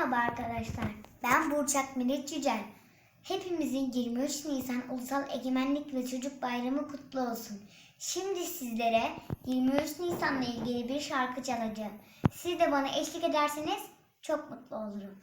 Merhaba arkadaşlar. Ben Burçak Melek Yücel. Hepimizin 23 Nisan Ulusal Egemenlik ve Çocuk Bayramı kutlu olsun. Şimdi sizlere 23 Nisan'la ilgili bir şarkı çalacağım. Siz de bana eşlik ederseniz çok mutlu olurum.